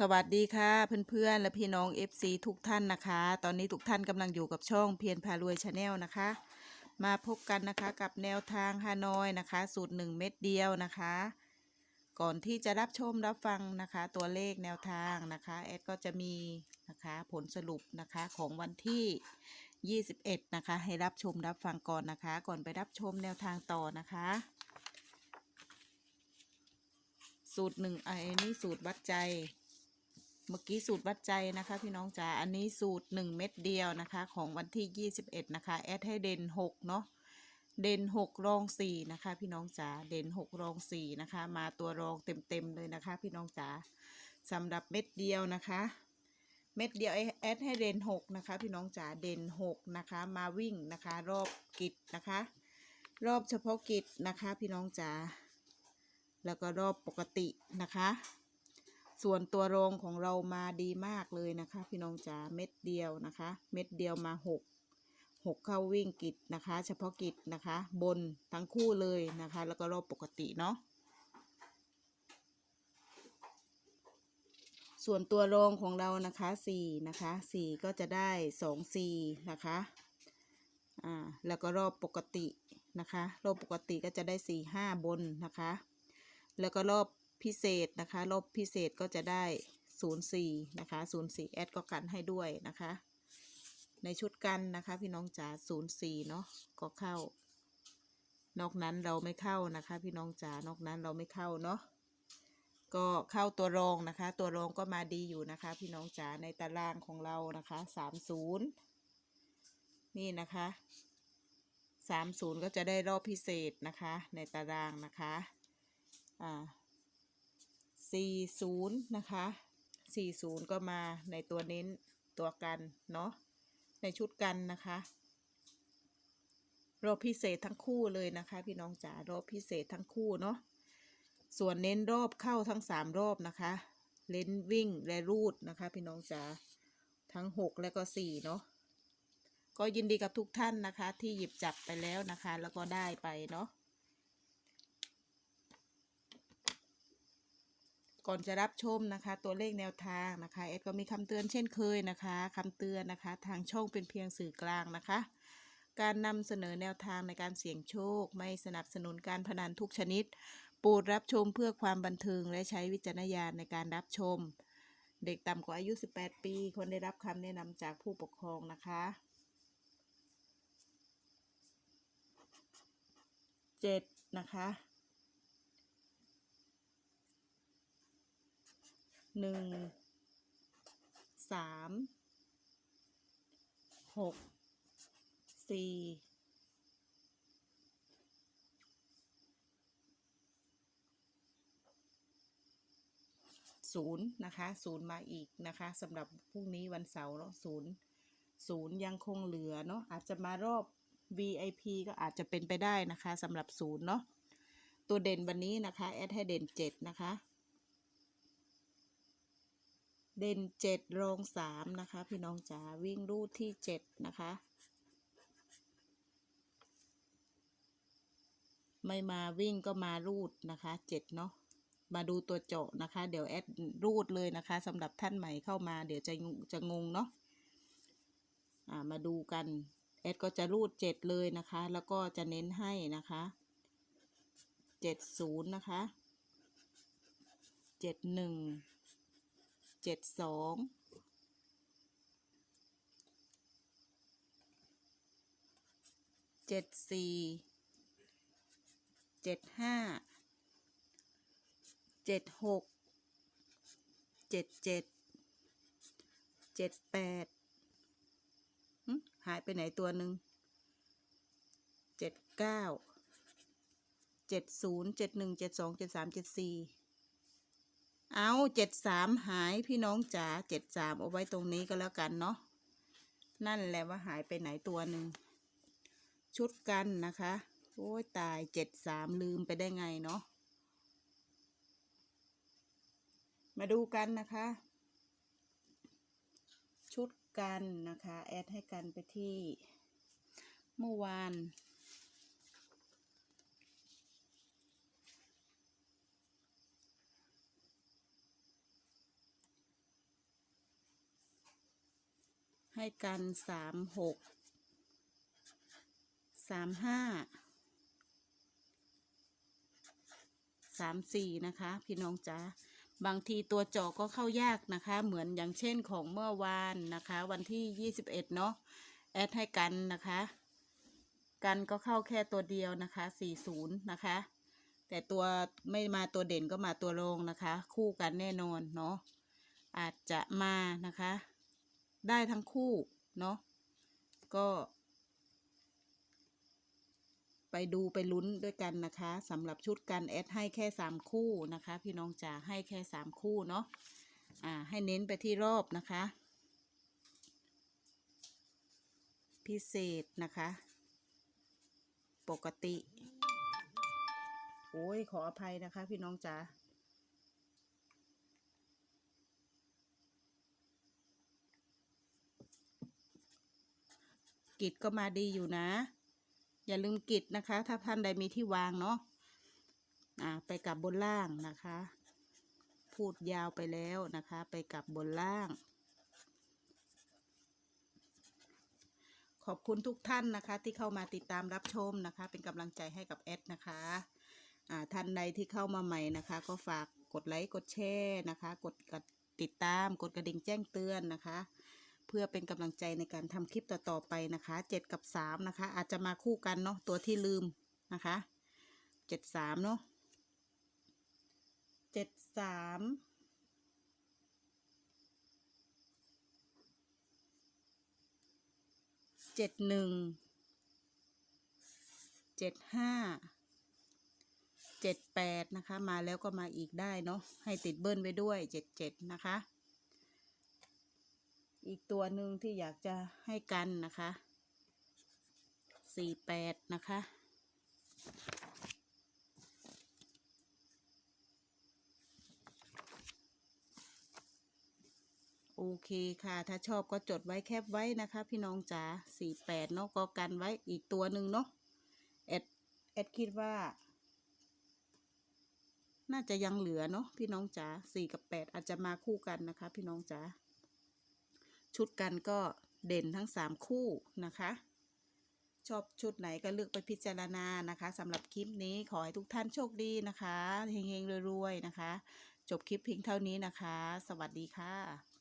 สวัสดีค่ะเพื่อนๆและพี่น้อง FC ทุกท่านนะคะ ตอนนี้ทุกท่านกำลังอยู่กับช่องเพียรพารวยชาแนลนะคะ มาพบกันนะคะกับแนวทางฮานอยนะคะ สูตร 1 เม็ดเดียวนะคะ ก่อนที่จะรับชมรับฟังนะคะ ตัวเลขแนวทางนะคะแอดก็จะมีนะคะผลสรุปนะคะของวันที่ 21 นะคะ ให้รับชมรับฟังก่อนนะคะ ก่อนไปรับชมแนวทางต่อนะคะสูตรหนึ่งไอ้นี่สูตรวัดใจ เมื่อกี้สูตรวัดใจนะคะ พี่น้องจ๋าอันนี้สูตร 1 เม็ดเดียวนะคะ ของวันที่ 21 นะคะ แอดให้เด่น6เนาะเด่น6รอง4นะคะ พี่น้องจ๋าเด่น6รอง4นะคะ มาตัวรองเต็มๆเลยนะคะ พี่น้องจ๋าสำหรับเม็ดเดียวนะคะ เม็ดเดียวแอดให้เด่น6นะคะ พี่น้องจ๋าเด่น6นะคะ มาวิ่งนะคะ รอบกิจนะคะ รอบเฉพาะกิจนะคะ พี่น้องจ๋าแล้วก็รอบปกตินะคะ ส่วนตัวรองของเรามาดีมากเลยนะคะ พี่น้องจ๋าเม็ดเดียวนะคะ เม็ดเดียวมาหกหกเข้าวิ่งกิจนะคะ เฉพาะกิจนะคะ บนทั้งคู่เลยนะคะ แล้วก็รอบปกติเนาะส่วนตัวรองของเรานะคะสี่นะคะสี่ก็จะได้สองสี่นะคะอ่าแล้วก็รอบปกตินะคะ รอบปกติก็จะได้สี่ห้าบนนะคะ แล้วก็รอบ พิเศษนะคะรอบพิเศษก็จะได้ 04 นะคะ 04แอดก็กันให้ด้วยนะคะ ในชุดกันนะคะ พี่น้องจ๋า04 เนาะก็เข้า นอกนั้นเราไม่เข้านะคะ พี่น้องจ๋านอกนั้นเราไม่เข้าเนาะก็เข้าตัวรองนะคะ ตัวรองก็มาดีอยู่นะคะ พี่น้องจ๋าในตารางของเรานะคะ30 นี่นะคะ30 ก็จะได้รอบพิเศษนะคะ ในตารางนะคะ อ่า 40 นะคะ 40 ก็มาในตัวเน้นตัวกันเนาะในชุดกันนะคะรอบพิเศษทั้งคู่เลยนะคะ พี่น้องจ๋ารอบพิเศษทั้งคู่เนาะส่วนเน้นรอบเข้าทั้ง 3 รอบนะคะเล่นวิ่งและรูดนะคะ พี่น้องจ๋าทั้ง 6 และก็4เนาะก็ยินดีกับทุกท่านนะคะ ที่หยิบจับไปแล้วนะคะ แล้วก็ได้ไปเนาะ ก่อนจะรับชมนะคะ ตัวเลขแนวทางนะคะเอ็ดก็มีคำเตือนเช่นเคยนะคะคำเตือนนะคะ ทางช่องเป็นเพียงสื่อกลางนะคะ การนำเสนอแนวทางในการเสี่ยงโชค ไม่สนับสนุนการพนันทุกชนิดโปรดรับชมเพื่อความบันเทิงและใช้วิจารณญาณในการรับชม เด็กต่ำกว่าอายุ 18 ปีควรได้รับคำแนะนำจากผู้ปกครองนะคะเจ็ดนะคะ หนึ่งสามหกสี่ศูนย์นะคะศูนย์มาอีกนะคะสำหรับพรุ่งนี้วันเสาร์เนาะศูนย์ศูนย์ยังคงเหลือเนาะอาจจะมารอบ VIP ก็อาจจะเป็นไปได้นะคะสำหรับศูนย์เนาะตัวเด่นวันนี้นะคะ แอดให้เด่นเจ็ดนะคะ เด่นเจ็ดรองสามนะคะ พี่น้องจ๋าวิ่งรูดที่เจ็ดนะคะ ไม่มาวิ่งก็มารูดนะคะเจ็ดเนาะมาดูตัวเจาะนะคะ เดี๋ยวแอดรูดเลยนะคะสำหรับท่านใหม่เข้ามา เดี๋ยวจะงจะงงเนาะอ่ามาดูกันแอดก็จะรูดเจ็ดเลยนะคะ แล้วก็จะเน้นให้นะคะเจ็ดศูนย์นะคะเจ็ดหนึ่ง เจ็ดสองเจ็ดสี่เจ็ดห้าเจ็ดหกเจ็ดเจ็ดเจ็ดแปดหึหายไปไหนตัวหนึ่งเจ็ดเก้าเจ็ดศูนย์เจ็ดหนึ่งเจ็ดสองเจ็ดสามเจ็ดสี่ เอาเจ็ดสามหายพี่น้องจ๋าเจ็ดสามเอาไว้ตรงนี้ก็แล้วกันเนาะนั่นแหละว่าหายไปไหนตัวหนึ่งชุดกันนะคะ โอ้ยตายเจ็ดสามลืมไปได้ไงเนาะมาดูกันนะคะ ชุดกันนะคะ แอดให้กันไปที่เมื่อวาน ให้กันสามหกสามห้าสามสี่นะคะ พี่น้องจ๋าบางทีตัวเจาะก็เข้ายากนะคะ เหมือนอย่างเช่นของเมื่อวานนะคะ วันที่ยี่สิบเอ็ดเนาะแอดให้กันนะคะ กันก็เข้าแค่ตัวเดียวนะคะสี่ศูนย์นะคะ แต่ตัวไม่มาตัวเด่นก็มาตัวรองนะคะ คู่กันแน่นอนเนาะอาจจะมานะคะ ได้ทั้งคู่ เนาะก็ ไปดูไปลุ้นด้วยกันนะคะสำหรับชุดกันแอดให้แค่สามคู่นะคะ พี่น้องจ๋าให้แค่สามคู่เนาะอ่าให้เน้นไปที่รอบนะคะ พิเศษนะคะ ปกติ โอ้ยขออภัยนะคะ พี่น้องจ๋า กิจก็มาดีอยู่นะ อย่าลืมกิจนะคะ ถ้าท่านใดมีที่วางเนาะอ่าไปกลับบนล่างนะคะ พูดยาวไปแล้วนะคะ ไปกลับบนล่าง ขอบคุณทุกท่านนะคะ ที่เข้ามาติดตามรับชมนะคะ เป็นกำลังใจให้กับแอดนะคะอ่าท่านใดที่เข้ามาใหม่นะคะ ก็ฝากกดไลค์กดแชร์นะคะ กดกดติดตามกดกระดิ่งแจ้งเตือนนะคะ เพื่อเป็นกำลังใจในการทำคลิปต่อๆไปนะคะเจ็ดกับสามนะคะ อาจจะมาคู่กันเนาะตัวที่ลืมนะคะเจ็ดสามเนาะเจ็ดสามเจ็ดหนึ่งเจ็ดห้าเจ็ดแปดนะคะ มาแล้วก็มาอีกได้เนาะให้ติดเบิ้ลไว้ด้วยเจ็ดเจ็ดนะคะ อีกตัวหนึ่งที่อยากจะให้กันนะคะสี่แปดนะคะ โอเคค่ะ ถ้าชอบก็จดไว้แคปไว้นะคะ พี่น้องจ๋าสี่แปดเนาะก็กันไว้อีกตัวหนึ่งเนาะแอดแอดคิดว่า น่าจะยังเหลือเนาะพี่น้องจ๋าสี่กับแปดอาจจะมาคู่กันนะคะ พี่น้องจ๋า ชุดกันก็เด่นทั้งสามคู่นะคะ ชอบชุดไหนก็เลือกไปพิจารณานะคะสำหรับคลิปนี้ขอให้ทุกท่านโชคดีนะคะเฮงๆรวยๆนะคะ จบคลิปเพียงเท่านี้นะคะ สวัสดีค่ะ